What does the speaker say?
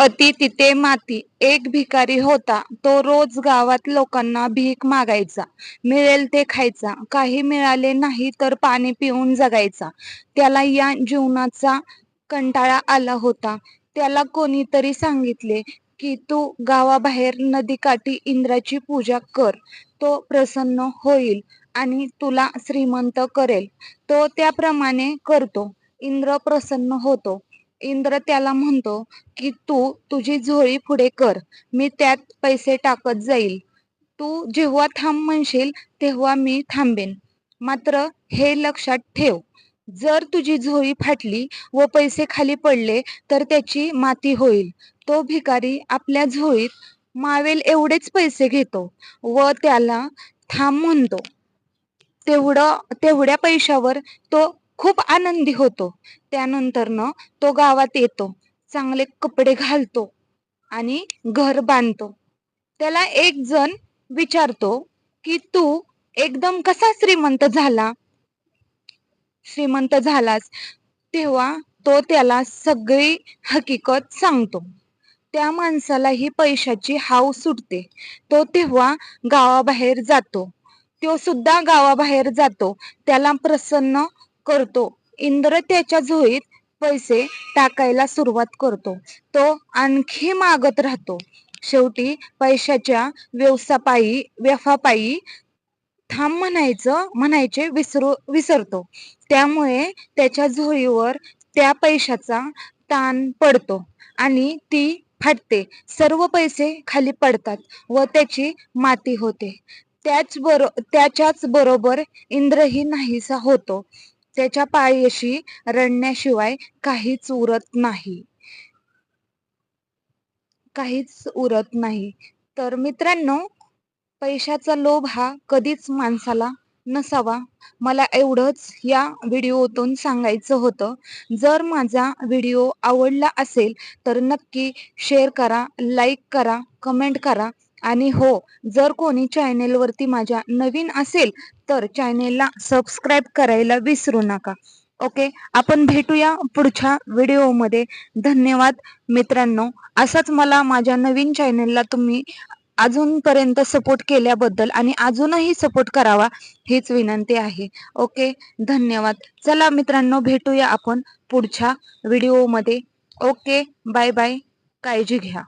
अति तिथे माती एक भिकारी होता तो रोज गावात लोकांना भीक मागायचा. मिळेल ते खायचा. काही मिळाले नाही तर पाणी पिऊन जगायचा. त्याला या जीवनाचा कंटाळा आला होता. त्याला कोणीतरी सांगितले की तू गावाबाहेर नदीकाठी इंद्राची पूजा कर. तो प्रसन्न होईल आणि तुला श्रीमंत करेल. तो त्याप्रमाणे करतो. इंद्र प्रसन्न होतो. इंद्र त्याला म्हणतो की तू तुझी झोळी पुढे कर. मी त्यात पैसे टाकत जाईल. तू जेव्हा थांब म्हणशील तेव्हा मी थांबेन. मात्र हे लक्षात ठेव. जर तुझी झोळी फाटली व पैसे खाली पडले तर त्याची माती होईल. तो भिकारी आपल्या झोळीत मावेल एवढेच पैसे घेतो व त्याला थांब म्हणतो. तेवढं तेवढ्या पैशावर तो खूप आनंदी होतो. त्यानंतरनं तो गावात येतो. चांगले कपडे घालतो आणि घर बांधतो. त्याला एक जण विचारतो की तू एकदम कसा श्रीमंत झाला? श्रीमंत झालास तेव्हा तो त्याला सगळी हकीकत सांगतो. त्या माणसाला ही पैशाची हाव सुटते. तो तेव्हा गावाबाहेर जातो. तो सुद्धा गावाबाहेर जातो. त्याला प्रसन्न करतो. इंद्र त्याच्या झोळीत पैसे टाकायला सुरुवात करतो. तो आणखी मागत राहतो. शेवटी पैशाच्या व्यवसापायी व्यफापायी थांब म्हणायचं म्हणायचे विसरू विसरतो. त्यामुळे त्याच्या झोळीवर त्या पैशाचा ताण पडतो आणि ती फाटते. सर्व पैसे खाली पडतात व त्याची माती होते. त्याच बरो त्याच्याच बरोबर इंद्रही नाहीसा होतो. त्याच्या पायाशी रडण्याशिवाय काहीच उरत नाही. काहीच उरत नाही. तर मित्रांनो पैशाचा लोभ हा कधीच माणसाला नसावा. मला एवढंच या व्हिडिओतून सांगायचं होतं. जर माझा व्हिडिओ आवडला असेल तर नक्की शेअर करा लाईक करा कमेंट करा. आणि हो जर कोणी चॅनेलवरती माझ्या नवीन असेल तर चॅनेलला सबस्क्राईब करायला विसरू नका. ओके आपण भेटूया पुढच्या व्हिडिओमध्ये धन्यवाद मित्रांनो. असंच मला माझ्या नवीन चॅनेलला तुम्ही अजूनपर्यंत सपोर्ट केल्याबद्दल आणि अजूनही सपोर्ट करावा हीच विनंती आहे. ओके धन्यवाद. चला मित्रांनो भेटूया आपण पुढच्या व्हिडिओमध्ये ओके बाय बाय काळजी घ्या.